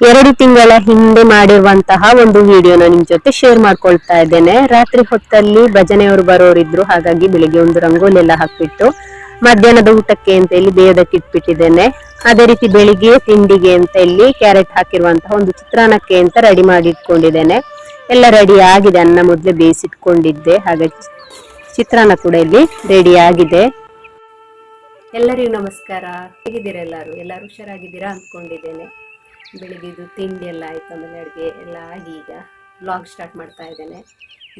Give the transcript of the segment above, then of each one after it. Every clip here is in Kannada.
ಎರಡು ತಿಂಗಳ ಹಿಂದೆ ಮಾಡಿರುವಂತಹ ಒಂದು ವಿಡಿಯೋನ ನಿಮ್ ಜೊತೆ ಶೇರ್ ಮಾಡ್ಕೊಳ್ತಾ ಇದ್ದೇನೆ. ರಾತ್ರಿ ಹೊತ್ತಲ್ಲಿ ಭಜನೆಯವರು ಬರೋರಿದ್ರು, ಹಾಗಾಗಿ ಬೆಳಿಗ್ಗೆ ಒಂದು ರಂಗೋಲಿ ಎಲ್ಲ ಹಾಕ್ಬಿಟ್ಟು ಮಧ್ಯಾಹ್ನದ ಊಟಕ್ಕೆ ಅಂತ ಇಲ್ಲಿ ಬೇಯೋದಕ್ಕೆ ಇಟ್ಬಿಟ್ಟಿದ್ದೇನೆ. ಅದೇ ರೀತಿ ಬೆಳಿಗ್ಗೆ ತಿಂಡಿಗೆ ಅಂತ ಇಲ್ಲಿ ಕ್ಯಾರೆಟ್ ಹಾಕಿರುವಂತಹ ಒಂದು ಚಿತ್ರಾನ್ನಕ್ಕೆ ಅಂತ ರೆಡಿ ಮಾಡಿ ಇಟ್ಕೊಂಡಿದ್ದೇನೆ. ಎಲ್ಲ ರೆಡಿ ಆಗಿದೆ, ಅನ್ನ ಮೊದಲೇ ಬೇಯಿಸಿಟ್ಕೊಂಡಿದ್ದೆ, ಹಾಗಾಗಿ ಚಿತ್ರಾನ್ನ ಕೂಡ ಇಲ್ಲಿ ರೆಡಿ ಆಗಿದೆ. ಎಲ್ಲರಿಗೂ ನಮಸ್ಕಾರ. ಹೇಗಿದ್ದೀರಾ ಎಲ್ಲರೂ? ಎಲ್ಲರೂ ಹುಷಾರಾಗಿದ್ದೀರಾ ಅಂದ್ಕೊಂಡಿದ್ದೇನೆ. ಬೆಳಿಗ್ಗೆದು ತಿಂಡಿ ಎಲ್ಲ ಆಯಿತು ಆಮೇಲೆ ಅಡುಗೆ ಎಲ್ಲ ಆಗಿ ಈಗ ಬ್ಲಾಗ್ ಸ್ಟಾರ್ಟ್ ಮಾಡ್ತಾ ಇದ್ದೇನೆ.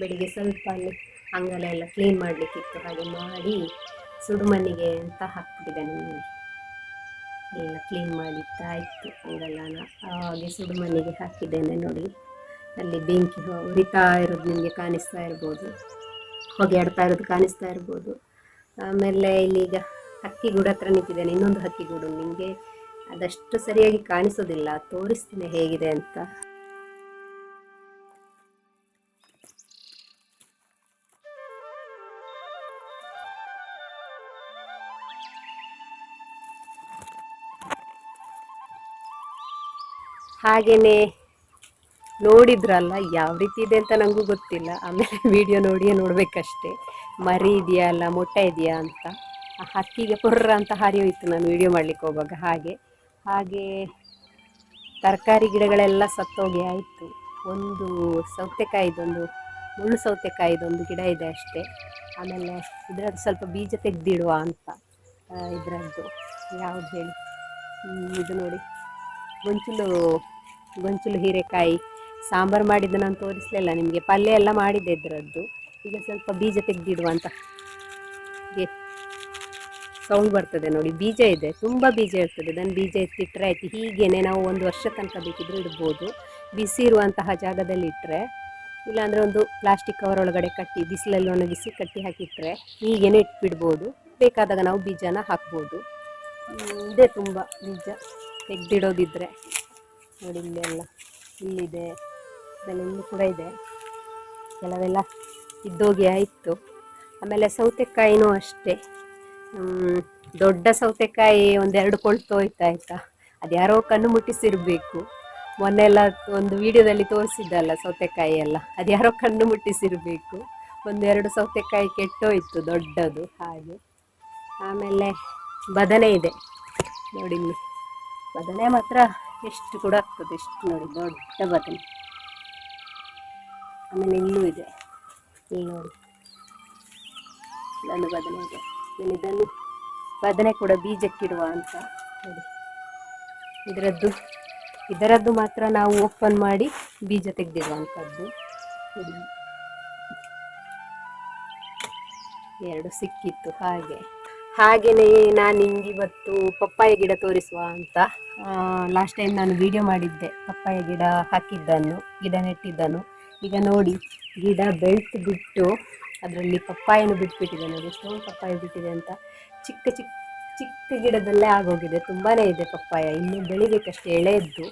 ಬೆಳಿಗ್ಗೆ ಸ್ವಲ್ಪ ಅಲ್ಲಿ ಅಂಗಲ ಎಲ್ಲ ಕ್ಲೀನ್ ಮಾಡಲಿಕ್ಕಿತ್ತು ಹಾಗೆ ಮಾಡಿ ಸುಡುಮನಿಗೆ ಅಂತ ಹಾಕ್ಬಿಟ್ಟಿದ್ದೇನೆ ನೋಡಿ ಎಲ್ಲ ಕ್ಲೀನ್ ಮಾಡಿದ್ದಾಯಿತು ಅಂಗಲನ. ಹಾಗೆ ಸುಡುಮನಿಗೆ ಹಾಕಿದ್ದೇನೆ ನೋಡಿ. ಅಲ್ಲಿ ಬೆಂಕಿ ಉರಿತಾ ಇರೋದು ನಿಮಗೆ ಕಾಣಿಸ್ತಾ ಇರ್ಬೋದು. ಹೊಗೆ ಆಡ್ತಾ ಇರೋದು ಕಾಣಿಸ್ತಾ ಇರ್ಬೋದು. ಆಮೇಲೆ ಇಲ್ಲೀಗ ಹಕ್ಕಿ ಗೂಡು ಹತ್ರ ನಿಂತಿದ್ದೇನೆ, ಇನ್ನೊಂದು ಹಕ್ಕಿ ಗೂಡು ನಿಮಗೆ ಅದಷ್ಟು ಸರಿಯಾಗಿ ಕಾಣಿಸೋದಿಲ್ಲ. ತೋರಿಸ್ತೀನಿ ಹೇಗಿದೆ ಅಂತ. ಹಾಗೇನೆ ನೋಡಿದ್ರಲ್ಲ, ಯಾವ ರೀತಿ ಇದೆ ಅಂತ ನನಗೂ ಗೊತ್ತಿಲ್ಲ. ಆಮೇಲೆ ವಿಡಿಯೋ ನೋಡಿಯೇ ನೋಡಬೇಕಷ್ಟೇ. ಮರಿ ಇದೆಯಾ ಅಲ್ಲ, ಮೊಟ್ಟೆ ಇದೆಯಾ ಅಂತ. ಆ ಹಕ್ಕಿಗೆ ಪುರ್ರ ಅಂತ ಹರಿಯೋಯ್ತು ನಾನು ವಿಡಿಯೋ ಮಾಡ್ಲಿಕ್ಕೆ ಹೋಗುವಾಗ. ಹಾಗೆ. ಹಾಗೆ ತರಕಾರಿ ಗಿಡಗಳೆಲ್ಲ ಸತ್ತೋಗಿ ಆಯಿತು. ಒಂದು ಸೌತೆಕಾಯಿದೊಂದು, ಮುಳ್ಳು ಸೌತೆಕಾಯಿದೊಂದು ಗಿಡ ಇದೆ ಅಷ್ಟೇ. ಆಮೇಲೆ ಇದರದ್ದು ಸ್ವಲ್ಪ ಬೀಜ ತೆಗೆದಿಡುವ ಅಂತ ಇದರದ್ದು. ಯಾವ್ದು ಹೇಳಿ? ಇದು ನೋಡಿ. ಗೊಂಚಲು ಗೊಂಚಲು ಹೀರೆಕಾಯಿ. ಸಾಂಬಾರು ಮಾಡಿದ್ದು ನಾನು ತೋರಿಸಲಿಲ್ಲ ನಿಮಗೆ. ಪಲ್ಯ ಎಲ್ಲ ಮಾಡಿದ್ದೆ ಇದರದ್ದು. ಈಗ ಸ್ವಲ್ಪ ಬೀಜ ತೆಗೆದಿಡುವ ಅಂತ. ಸೌಂಡ್ ಬರ್ತದೆ ನೋಡಿ, ಬೀಜ ಇದೆ, ತುಂಬ ಬೀಜ ಇರ್ತದೆ. ಅದನ್ನು ಬೀಜ ಎತ್ತಿಟ್ಟರೆ ಆಯ್ತು, ಹೀಗೇನೆ ನಾವು ಒಂದು ವರ್ಷ ತನಕ ಬೇಕಿದ್ರೂ ಇಡ್ಬೋದು. ಬಿಸಿ ಇರುವಂತಹ ಜಾಗದಲ್ಲಿ ಇಟ್ಟರೆ ಇಲ್ಲಾಂದರೆ ಒಂದು ಪ್ಲಾಸ್ಟಿಕ್ ಕವರ್ ಒಳಗಡೆ ಕಟ್ಟಿ, ಬಿಸಿಲಲ್ಲಿ ಒಣಗಿಸಿ ಕಟ್ಟಿ ಹಾಕಿಟ್ಟರೆ ಹೀಗೇನೆ ಇಟ್ಬಿಡ್ಬೋದು. ಬೇಕಾದಾಗ ನಾವು ಬೀಜನ ಹಾಕ್ಬೋದು. ಇದೆ ತುಂಬ ಬೀಜ ತೆಗೆದಿಡೋದಿದ್ರೆ. ನೋಡಿ ಇಲ್ಲೆಲ್ಲ ಇಲ್ಲಿದೆ. ಇಲ್ಲೂ ಕೂಡ ಇದೆ. ಕೆಲವೆಲ್ಲ ಇದ್ದೋಗಿ ಆಯಿತು. ಆಮೇಲೆ ಸೌತೆಕಾಯಿನೂ ಅಷ್ಟೇ. ದೊಡ್ಡ ಸೌತೆಕಾಯಿ ಒಂದೆರಡು ಕೊಳ್ತು ಹೋಯ್ತಾ ಆಯ್ತಾ? ಅದ್ಯಾರೋ ಕಣ್ಣು ಮುಟ್ಟಿಸಿರ್ಬೇಕು. ಮೊನ್ನೆ ಎಲ್ಲ ಒಂದು ವಿಡಿಯೋದಲ್ಲಿ ತೋರಿಸಿದ್ದಲ್ಲ ಸೌತೆಕಾಯಿ ಎಲ್ಲ. ಅದು ಯಾರೋ ಕಣ್ಣು ಮುಟ್ಟಿಸಿರ್ಬೇಕು. ಒಂದೆರಡು ಸೌತೆಕಾಯಿ ಕೆಟ್ಟೋಯ್ತು, ದೊಡ್ಡದು, ಹಾಗೆ. ಆಮೇಲೆ ಬದನೆ ಇದೆ. ನೋಡಿ ಬದನೆ ಮಾತ್ರ ಎಷ್ಟು ಕೂಡ ಆಗ್ತದೆ ಎಷ್ಟು ನೋಡಿ, ದೊಡ್ಡ ಬದನೆ. ಆಮೇಲೆ ಇಲ್ಲೂ ಇದೆ. ಇಲ್ಲಿ ನೋಡಿ. ನನ್ನ ಬದನೆ ಇದೆ. ಆಮೇಲೆ ಇದನ್ನು ಬದನೆ ಕೂಡ ಬೀಜಕ್ಕಿಡುವ ಅಂತ ನೋಡಿ. ಇದರದ್ದು ಇದರದ್ದು ಮಾತ್ರ ನಾವು ಓಪನ್ ಮಾಡಿ ಬೀಜ ತೆಗೆದಿರುವಂಥದ್ದು. ಎರಡು ಸಿಕ್ಕಿತ್ತು ಹಾಗೆ. ಹಾಗೆಯೇ ನಾನು ನಿಮ್ಗೆ ಇವತ್ತು ಪಪ್ಪಾಯ ಗಿಡ ತೋರಿಸುವ ಅಂತ ಲಾಸ್ಟ್ ಟೈಮ್ ನಾನು ವಿಡಿಯೋ ಮಾಡಿದ್ದೆ. ಪಪ್ಪಾಯ ಗಿಡ ಹಾಕಿದ್ದನ್ನು, ಗಿಡ ನೆಟ್ಟಿದ್ದನ್ನು. ಈಗ ನೋಡಿ, ಗಿಡ ಬೆಳೆತು ಬಿಟ್ಟು ಅದರಲ್ಲಿ ಪಪ್ಪಾಯನ್ನು ಬಿಟ್ಬಿಟ್ಟಿದೆ ನೋಡಿ ಸ್ಟೋನ್ ಪಪ್ಪಾಯ ಬಿಟ್ಟಿದೆ ಅಂತ. ಚಿಕ್ಕ ಚಿಕ್ಕ ಚಿಕ್ಕ ಗಿಡದಲ್ಲೇ ಆಗೋಗಿದೆ ತುಂಬಾ ಇದೆ ಪಪ್ಪಾಯ. ಇನ್ನೂ ಬೆಳಿಬೇಕಷ್ಟೇ, ಎಳೆಯದ್ದು.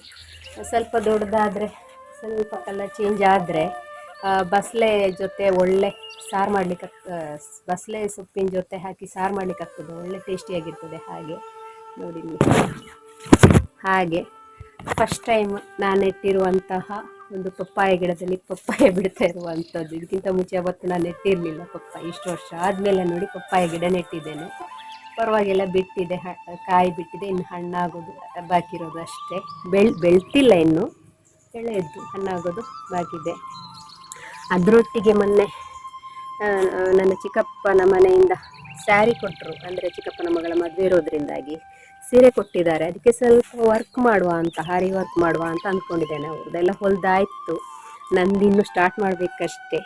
ಸ್ವಲ್ಪ ದೊಡ್ಡದಾದರೆ, ಸ್ವಲ್ಪ ಕಲರ್ ಚೇಂಜ್ ಆದರೆ ಬಸಳೆ ಜೊತೆ ಒಳ್ಳೆ ಸಾರು ಮಾಡ್ಲಿಕ್ಕೆ ಬಸಳೆ ಸೊಪ್ಪಿನ ಜೊತೆ ಹಾಕಿ ಸಾರು ಮಾಡ್ಲಿಕ್ಕೆ ಆಗ್ತದೆ. ಒಳ್ಳೆ ಟೇಸ್ಟಿಯಾಗಿರ್ತದೆ ಹಾಗೆ. ನೋಡಿ ಹಾಗೆ ಫಸ್ಟ್ ಟೈಮ್ ನಾನು ಇಟ್ಟಿರುವಂತಹ ಒಂದು ಪಪ್ಪಾಯ ಗಿಡದಲ್ಲಿ ಪಪ್ಪಾಯ ಬಿಡ್ತಾ ಇರುವಂಥದ್ದು. ಇದಕ್ಕಿಂತ ಮುಂಚೆ ಅವತ್ತು ನಾನು ನೆಟ್ಟಿರಲಿಲ್ಲ ಪಪ್ಪಾಯ. ಇಷ್ಟು ವರ್ಷ ಆದಮೇಲೆ ನೋಡಿ ಪಪ್ಪಾಯ ಗಿಡ ನೆಟ್ಟಿದ್ದೇನೆ. ಪರವಾಗಿಲ್ಲ, ಬಿಟ್ಟಿದೆ. ಕಾಯಿ ಬಿಟ್ಟಿದೆ. ಇನ್ನು ಹಣ್ಣಾಗೋದು ಬಾಕಿ ಇರೋದು ಅಷ್ಟೇ. ಬೆಳ್, ಬೆಳ್ತಿಲ್ಲ ಇನ್ನು. ಎಳೆಯದ್ದು, ಹಣ್ಣಾಗೋದು ಬಾಕಿದೆ ಅದರೊಟ್ಟಿಗೆ ಮೊನ್ನೆ ನನ್ನ ಚಿಕ್ಕಪ್ಪನ ಮನೆಯಿಂದ ಸ್ಯಾರಿ ಕೊಟ್ಟರು ಅಂದರೆ ಚಿಕ್ಕಪ್ಪನ ಮಗಳ ಮದುವೆ ಇರೋದ್ರಿಂದಾಗಿ. ಸೀರೆ ಕೊಟ್ಟಿದ್ದಾರೆ. ಅದಕ್ಕೆ ಸ್ವಲ್ಪ ವರ್ಕ್ ಮಾಡುವ ಅಂತ ಹಾರಿ ವರ್ಕ್ ಮಾಡುವ ಅಂತ ಅಂದ್ಕೊಂಡಿದ್ದೇನೆ ಅವ್ರದ್ದೆಲ್ಲ ಹೊಲ್ದಾಯ್ತು. ನಂದು ಇನ್ನು ಸ್ಟಾರ್ಟ್ ಮಾಡಬೇಕಷ್ಟೇ.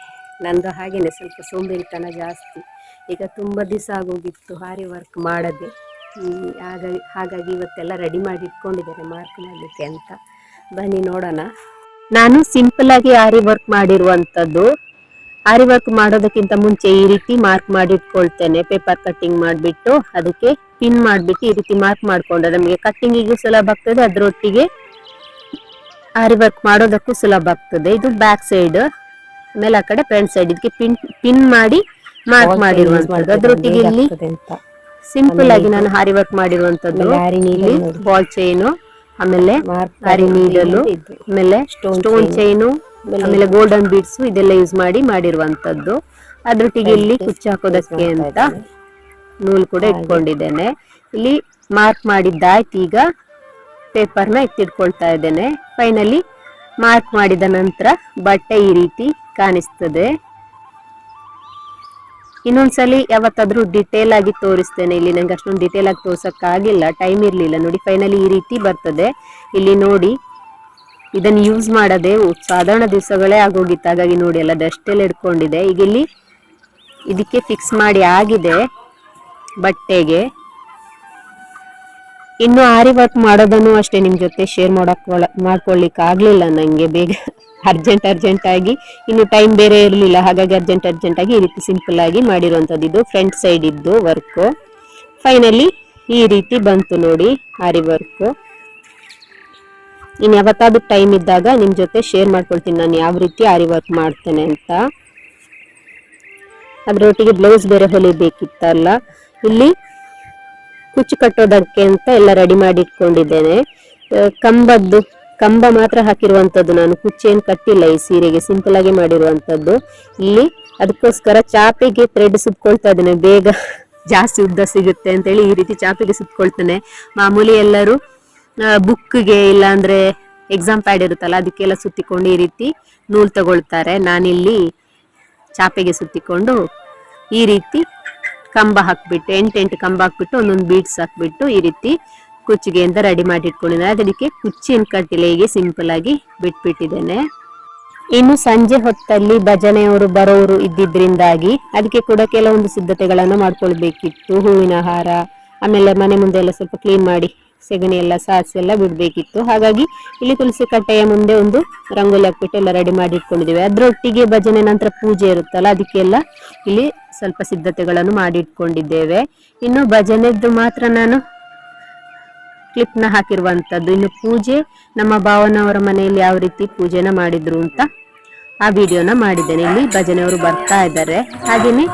ನಂದು ಹಾಗೇನೆ ಸ್ವಲ್ಪ ಸೋಂಬೇರಿತನ ಜಾಸ್ತಿ. ಈಗ ತುಂಬ ದಿವಸ ಆಗೋಗಿತ್ತು ಹಾರಿ ವರ್ಕ್ ಮಾಡದೆ. ಹಾಗಾಗಿ ಹಾಗಾಗಿ ಇವತ್ತೆಲ್ಲ ರೆಡಿ ಮಾಡಿ ಇಟ್ಕೊಂಡಿದ್ದೇನೆ ಮಾರ್ಕ್ ಮಾಡಲಿಕ್ಕೆ ಅಂತ. ಬನ್ನಿ ನೋಡೋಣ. ನಾನು ಸಿಂಪಲ್ ಆಗಿ ಹಾರಿ ವರ್ಕ್ ಮಾಡಿರುವಂತದ್ದು ಆರಿ ವರ್ಕ್ ಮಾಡೋದಕ್ಕಿಂತ ಮುಂಚೆ ಈ ರೀತಿ ಮಾರ್ಕ್ ಮಾಡಿ ಇಟ್ಕೊಳ್ತೇನೆ ಪೇಪರ್ ಕಟ್ಟಿಂಗ್ ಮಾಡಿಬಿಟ್ಟು ಅದಕ್ಕೆ ಪಿನ್ ಮಾಡಿಬಿಟ್ಟು ಈ ರೀತಿ ಮಾರ್ಕ್ ಮಾಡ್ಕೊಂಡ್ರೆ ನಮಗೆ ಕಟ್ಟಿಂಗಿಗೂ ಸುಲಭ ಆಗ್ತದೆ. ಅದರೊಟ್ಟಿಗೆ ಆರಿ ವರ್ಕ್ ಮಾಡೋದಕ್ಕೂ ಸುಲಭ ಆಗ್ತದೆ. ಇದು ಬ್ಯಾಕ್ ಸೈಡ್ ಆಮೇಲೆ ಆ ಕಡೆ ಫ್ರಂಟ್ ಸೈಡ್ ಇದಕ್ಕೆ ಪಿನ್ ಪಿನ್ ಮಾಡಿ ಮಾರ್ಕ್ ಮಾಡಿರುವಂತದ್ದು ಅದರೊಟ್ಟಿಗೆ ಇಲ್ಲಿ ಸಿಂಪಲ್ ಆಗಿ ನಾನು ಹಾರಿ ವರ್ಕ್ ಮಾಡಿರುವಂತದ್ದು. ಬಾಲ್ ಚೈನು ಆಮೇಲೆ ಹಾರಿ ನೀಡಲು ಆಮೇಲೆ ಸ್ಟೋನ್. ಚೈನು ಆಮೇಲೆ ಗೋಲ್ಡನ್ ಬೀಡ್ಸ್ ಇದೆಲ್ಲ ಯೂಸ್ ಮಾಡಿ ಮಾಡಿರುವಂತದ್ದು. ಅದ್ರೊಟ್ಟಿಗೆ ಇಲ್ಲಿ ಕುಚ್ಚು ಹಾಕೋದಕ್ಕೆ ಅಂತ ನೂಲ್ ಕೂಡ ಇಟ್ಕೊಂಡಿದ್ದೇನೆ. ಇಲ್ಲಿ ಮಾರ್ಕ್ ಮಾಡಿದ್ದಾಯ್ತು ಈಗ. ಪೇಪರ್ನ ಎತ್ತಿಟ್ಕೊಳ್ತಾ ಇದ್ದೇನೆ. ಫೈನಲಿ ಮಾರ್ಕ್ ಮಾಡಿದ ನಂತರ ಬಟ್ಟೆ ಈ ರೀತಿ ಕಾಣಿಸ್ತದೆ. ಇನ್ನೊಂದ್ಸಲಿ ಯಾವತ್ತಾದ್ರೂ ಡಿಟೇಲ್ ಆಗಿ ತೋರಿಸ್ತೇನೆ. ಇಲ್ಲಿ ನಂಗೆ ಅಷ್ಟೊಂದು ಡಿಟೇಲ್ ಆಗಿ ತೋರ್ಸಕ್ಕಾಗಿಲ್ಲ. ಟೈಮ್ ಇರ್ಲಿಲ್ಲ. ನೋಡಿ ಫೈನಲಿ ಈ ರೀತಿ ಬರ್ತದೆ. ಇಲ್ಲಿ ನೋಡಿ. ಇದನ್ನು ಯೂಸ್ ಮಾಡದೆ ಸಾಧಾರಣ ದಿವಸಗಳೇ ಆಗೋಗಿತ್ತು. ಹಾಗಾಗಿ ನೋಡಿ, ಎಲ್ಲ ಡಸ್ಟೆಲ್ಲ ಹಿಡ್ಕೊಂಡಿದೆ. ಈಗ ಇಲ್ಲಿ ಇದಕ್ಕೆ ಫಿಕ್ಸ್ ಮಾಡಿ ಆಗಿದೆ ಬಟ್ಟೆಗೆ. ಇನ್ನು ಆರಿ ವರ್ಕ್ ಮಾಡೋದನ್ನು ಅಷ್ಟೇ ನಿಮ್ಮ ಜೊತೆ ಶೇರ್ ಮಾಡಕ್ ಮಾಡ್ಕೊಳ್ಲಿಕ್ಕೆ ಆಗಲಿಲ್ಲ ನನಗೆ ಬೇಗ ಅರ್ಜೆಂಟ್ ಅರ್ಜೆಂಟ್ ಆಗಿ, ಇನ್ನು ಟೈಮ್ ಬೇರೆ ಇರಲಿಲ್ಲ. ಹಾಗಾಗಿ ಅರ್ಜೆಂಟ್ ಅರ್ಜೆಂಟ್ ಆಗಿ ಈ ರೀತಿ ಸಿಂಪಲ್ ಆಗಿ ಮಾಡಿರುವಂಥದ್ದು ಇದು. ಫ್ರಂಟ್ ಸೈಡ್ ಇದ್ದು ವರ್ಕು ಫೈನಲಿ ಈ ರೀತಿ ಬಂತು ನೋಡಿ, ಆರಿ ವರ್ಕ್ ಇನ್ ಯಾವತ್ತಾದ್ರೂ ಟೈಮ್ ಇದ್ದಾಗ ನಿಮ್ಮ ಜೊತೆ ಶೇರ್ ಮಾಡ್ಕೊಳ್ತೀನಿ. ನಾನು ಯಾವ ರೀತಿ ಆರಿ ವರ್ಕ್ ಮಾಡ್ತೇನೆ ಅಂತ. ಅದರೊಟ್ಟಿಗೆ ಬ್ಲೌಸ್ ಬೇರೆ ಹೊಲಿಬೇಕಿತ್ತಲ್ಲ ಇಲ್ಲಿ ಕುಚ್ಚು ಕಟ್ಟೋದಕ್ಕೆ ಅಂತ ಎಲ್ಲ ರೆಡಿ ಮಾಡಿ ಇಟ್ಕೊಂಡಿದ್ದೇನೆ. ಕಂಬದ್ದು, ಕಂಬ ಮಾತ್ರ ಹಾಕಿರುವಂಥದ್ದು ನಾನು. ಕುಚ್ಚೇನು ಕಟ್ಟಿಲ್ಲ ಈ ಸೀರೆಗೆ ಸಿಂಪಲ್ ಆಗಿ ಮಾಡಿರುವಂಥದ್ದು ಇಲ್ಲಿ ಅದಕ್ಕೋಸ್ಕರ ಚಾಪೆಗೆ ಥ್ರೆಡ್ ಸುತ್ಕೊಳ್ತಾ ಇದ್ದೇನೆ. ಬೇಗ ಜಾಸ್ತಿ ಉದ್ದ ಸಿಗುತ್ತೆ ಅಂತೇಳಿ ಈ ರೀತಿ ಚಾಪೆಗೆ ಸುತ್ಕೊಳ್ತೇನೆ. ಮಾಮೂಲಿ ಎಲ್ಲರೂ ಬುಕ್ಗೆ ಇಲ್ಲ ಅಂದ್ರೆ ಎಕ್ಸಾಮ್ ಪ್ಯಾಡ್ ಇರುತ್ತಲ್ಲ, ಅದಕ್ಕೆಲ್ಲ ಸುತ್ತಿಕೊಂಡು ಈ ರೀತಿ ನೂಲ್ ತಗೊಳ್ತಾರೆ. ನಾನಿಲ್ಲಿ ಚಾಪೆಗೆ ಸುತ್ತಿಕೊಂಡು ಈ ರೀತಿ ಕಂಬ ಹಾಕ್ಬಿಟ್ಟು, ಎಂಟೆಂಟು ಕಂಬ ಹಾಕ್ಬಿಟ್ಟು, ಒಂದೊಂದು ಬೀಡ್ಸ್ ಹಾಕ್ಬಿಟ್ಟು ಈ ರೀತಿ ಕುಚ್ಚಿಗೆಯಿಂದ ರೆಡಿ ಮಾಡಿ ಇಟ್ಕೊಂಡಿದ್ದಾರೆ ಅದಕ್ಕೆ ಕುಚ್ಚಿನ ಕಟ್ಟಿಲೆ ಹೀಗೆ ಸಿಂಪಲ್ ಆಗಿ ಬಿಟ್ಬಿಟ್ಟಿದ್ದೇನೆ. ಇನ್ನು ಸಂಜೆ ಹೊತ್ತಲ್ಲಿ ಭಜನೆಯವರು ಬರೋರು ಇದ್ದಿದ್ರಿಂದಾಗಿ ಅದಕ್ಕೆ ಕೂಡ ಕೆಲವೊಂದು ಸಿದ್ಧತೆಗಳನ್ನು ಮಾಡ್ಕೊಳ್ಬೇಕಿತ್ತು. ಹೂವಿನ ಹಾರ, ಆಮೇಲೆ ಮನೆ ಮುಂದೆ ಎಲ್ಲ ಸ್ವಲ್ಪ ಕ್ಲೀನ್ ಮಾಡಿ ಸೆಗಣಿ ಎಲ್ಲ ಸಾಸಿ ಎಲ್ಲ ಬಿಡ್ಬೇಕಿತ್ತು. ಹಾಗಾಗಿ ಇಲ್ಲಿ ತುಳಸಿ ಕಟ್ಟೆಯ ಮುಂದೆ ಒಂದು ರಂಗೋಲಿ ಹಾಕ್ಬಿಟ್ಟು ಎಲ್ಲ ರೆಡಿ ಮಾಡಿ ಇಟ್ಕೊಂಡಿದ್ದೇವೆ. ಅದರೊಟ್ಟಿಗೆ ಭಜನೆ ನಂತರ ಪೂಜೆ ಇರುತ್ತಲ್ಲ, ಅದಕ್ಕೆಲ್ಲ ಇಲ್ಲಿ ಸ್ವಲ್ಪ ಸಿದ್ಧತೆಗಳನ್ನು ಮಾಡಿ ಇಟ್ಕೊಂಡಿದ್ದೇವೆ. ಇನ್ನು ಭಜನೆದ್ದು ಮಾತ್ರ ನಾನು ಕ್ಲಿಪ್ನ ನ ಹಾಕಿರುವಂತದ್ದು ಇನ್ನು ಪೂಜೆ, ನಮ್ಮ ಭಾವನವರ ಮನೆಯಲ್ಲಿ ಯಾವ ರೀತಿ ಪೂಜೆನ ಮಾಡಿದ್ರು ಅಂತ ಆ ವಿಡಿಯೋನ ಮಾಡಿದ್ದೇನೆ. ಇಲ್ಲಿ ಭಜನೆಯವರು ಬರ್ತಾ ಇದ್ದಾರೆ. ಹಾಗೇನೆ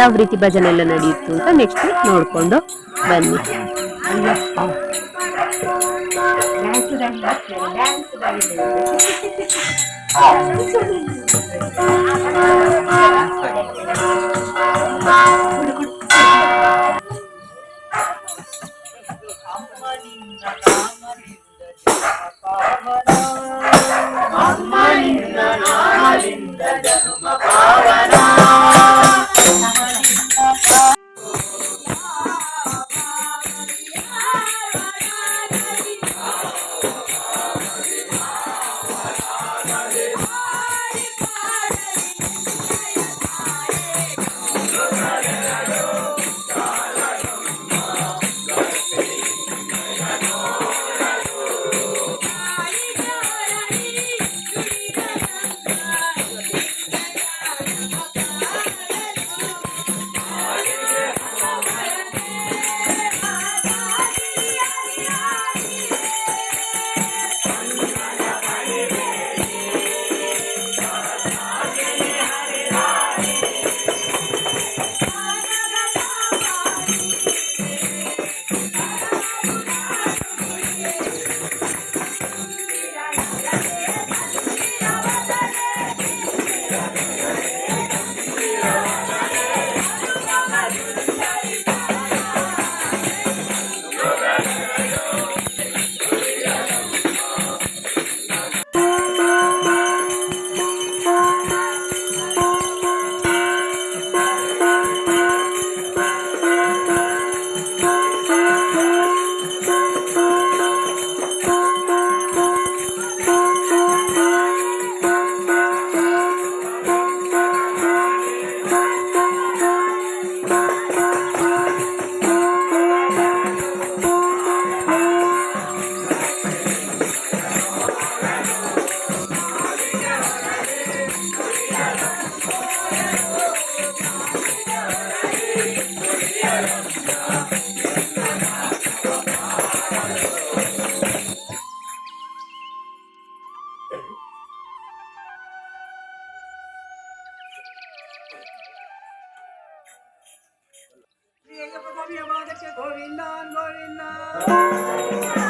ಯಾವ ರೀತಿ ಭಜನೆ ಎಲ್ಲ ನಡೆಯಿತು ಅಂತ ನೆಕ್ಸ್ಟ್ ನೋಡ್ಕೊಂಡು ಬನ್ನಿ. Thank you. আমাদেরকে ধরিলাম ধরিলাম